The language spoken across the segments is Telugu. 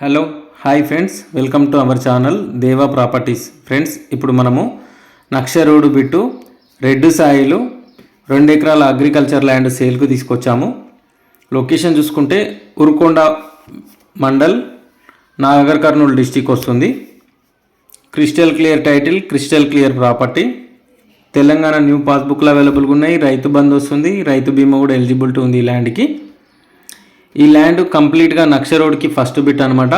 Hello hi friends welcome to our channel Deva properties friends ఇప్పుడు మనము నక్ష రోడ్డు బిట్టు రెడ్డు సాయిలు రెండు ఎకరాల అగ్రికల్చర్ ల్యాండ్ సేల్కు తీసుకొచ్చాము. లొకేషన్ చూసుకుంటే ఉరుకొండ మండల్ నాగర్ కర్నూలు డిస్టిక్ వస్తుంది. Crystal clear title crystal clear property Telangana new పాస్బుక్లు అవైలబుల్గా ఉన్నాయి. రైతు బంద్ వస్తుంది. రైతు బీమా కూడా ఎలిజిబిలిటీ ఉంది ఈ ల్యాండ్కి ఈ ల్యాండ్ కంప్లీట్గా నక్ష రోడ్కి ఫస్ట్ బిట్ అనమాట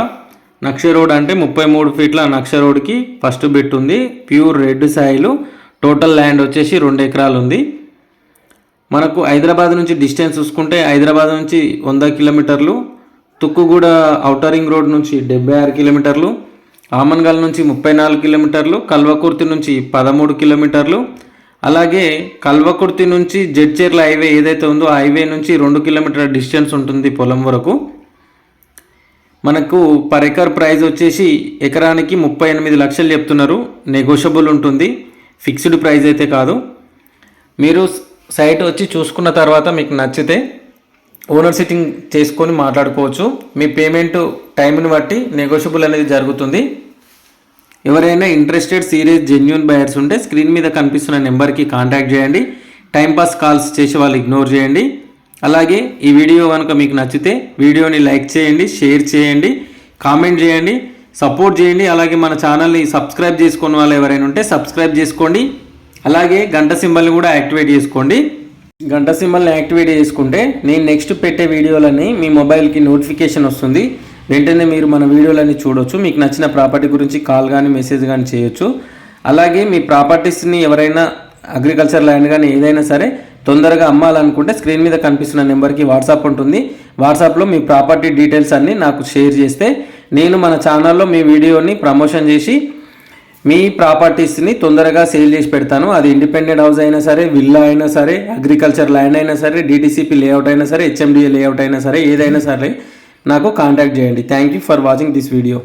నక్ష రోడ్ అంటే ముప్పై మూడు ఫీట్ల నక్ష రోడ్కి ఫస్ట్ బిట్ ఉంది. Pure red soil. Total land వచ్చేసి రెండు ఎకరాలు ఉంది మనకు హైదరాబాద్ నుంచి డిస్టెన్స్ చూసుకుంటే హైదరాబాద్ నుంచి వంద కిలోమీటర్లు తుక్కుగూడ ఔటరింగ్ రోడ్ నుంచి డెబ్బై ఆరు కిలోమీటర్లు ఆమన్గల్ నుంచి ముప్పై నాలుగు కిలోమీటర్లు కల్వకుర్తి నుంచి పదమూడు కిలోమీటర్లు అలాగే కల్వకుర్తి నుంచి జడ్చేర్ల హైవే ఏదైతే ఉందో ఆ హైవే నుంచి రెండు కిలోమీటర్ల డిస్టెన్స్ ఉంటుంది పొలం వరకు. మనకు పర్ ఎకర్ ప్రైస్ వచ్చేసి ఎకరానికి ముప్పై ఎనిమిది లక్షలు చెప్తున్నారు. నెగోషియబుల్ ఉంటుంది. ఫిక్స్డ్ ప్రైస్ అయితే కాదు. మీరు సైట్ వచ్చి చూసుకున్న తర్వాత మీకు నచ్చితే ఓనర్ సిట్టింగ్ చేసుకొని మాట్లాడుకోవచ్చు. మీ పేమెంట్ టైంని బట్టి నెగోషియబుల్ అనేది జరుగుతుంది. ఎవరైనా ఇంట్రెస్టెడ్ సీరియస్ జెన్యున్ బయర్స్ ఉంటే స్క్రీన్ మీద కనిపిస్తున్న నెంబర్కి కాంటాక్ట్ చేయండి. టైంపాస్ కాల్స్ చేసి వాళ్ళు ఇగ్నోర్ చేయండి. అలాగే ఈ వీడియో కనుక మీకు నచ్చితే వీడియోని లైక్ చేయండి షేర్ చేయండి కామెంట్ చేయండి సపోర్ట్ చేయండి. అలాగే మన ఛానల్ని సబ్స్క్రైబ్ చేసుకున్న వాళ్ళు ఎవరైనా ఉంటే సబ్స్క్రైబ్ చేసుకోండి. అలాగే గంట సింబల్ని కూడా యాక్టివేట్ చేసుకోండి. గంట సింబల్ని యాక్టివేట్ చేసుకుంటే నేను నెక్స్ట్ పెట్టే వీడియోలని మీ మొబైల్కి నోటిఫికేషన్ వస్తుంది. వెంటనే మీరు మన వీడియోలన్నీ చూడొచ్చు. మీకు నచ్చిన ప్రాపర్టీ గురించి కాల్ కానీ మెసేజ్ కానీ చేయొచ్చు. అలాగే మీ ప్రాపర్టీస్ని ఎవరైనా అగ్రికల్చర్ ల్యాండ్ కానీ ఏదైనా సరే తొందరగా అమ్మాలనుకుంటే స్క్రీన్ మీద కనిపిస్తున్న నెంబర్కి వాట్సాప్ ఉంటుంది. వాట్సాప్లో మీ ప్రాపర్టీ డీటెయిల్స్ అన్నీ నాకు షేర్ చేస్తే నేను మన ఛానల్లో మీ వీడియోని ప్రమోషన్ చేసి మీ ప్రాపర్టీస్ని తొందరగా సేల్ చేసి పెడతాను. అది ఇండిపెండెంట్ హౌస్ అయినా సరే విల్లా అయినా సరే అగ్రికల్చర్ ల్యాండ్ అయినా సరే డీటీసీపీ లేఅవుట్ అయినా సరే హెచ్ఎండిఏ లేఅవుట్ అయినా సరే ఏదైనా సరే నాకు కాంటాక్ట్ చేయండి. Thank you for watching this video